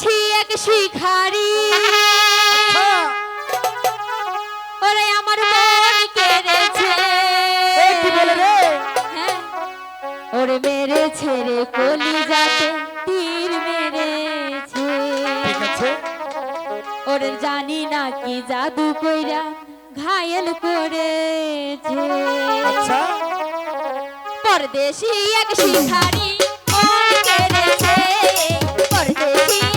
সে এক শিখারি। ওরে আমার মন কেড়েছে। হ্যাঁ। ওরে মেরেছে রে কলি যাতে তীর মেরেছে। ওরে জানি না কি জাদু কইরা ঘায়েল করেছে। পরদেশি এক শিখারি পরদেশি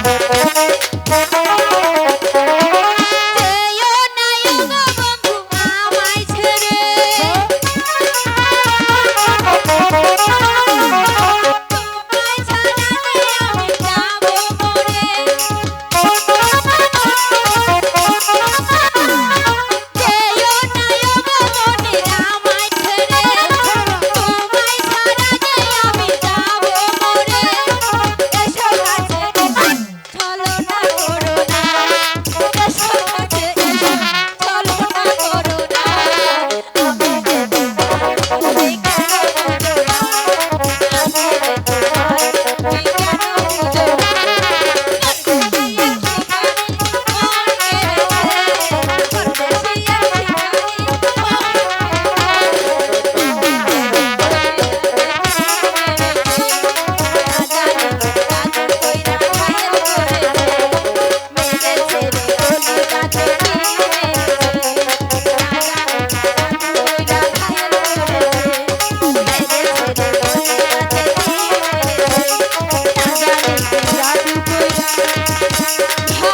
Thank you. Time.